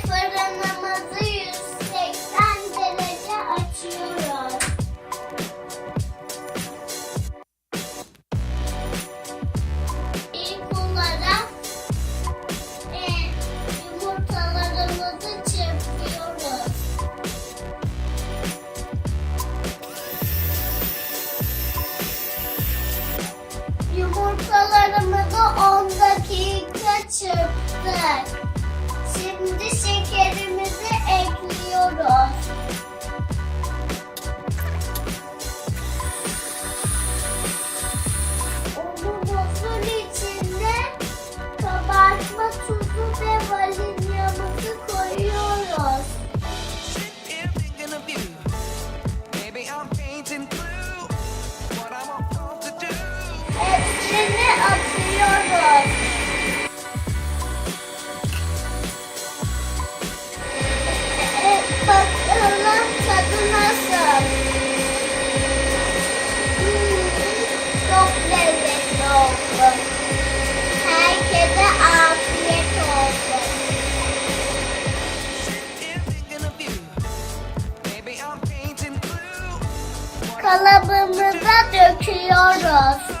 fırınımızı 180 derece açıyoruz. İlk olarak e, yumurtalarımızı çırpıyoruz. Yumurtalarımızı Kalıbımıza döküyoruz.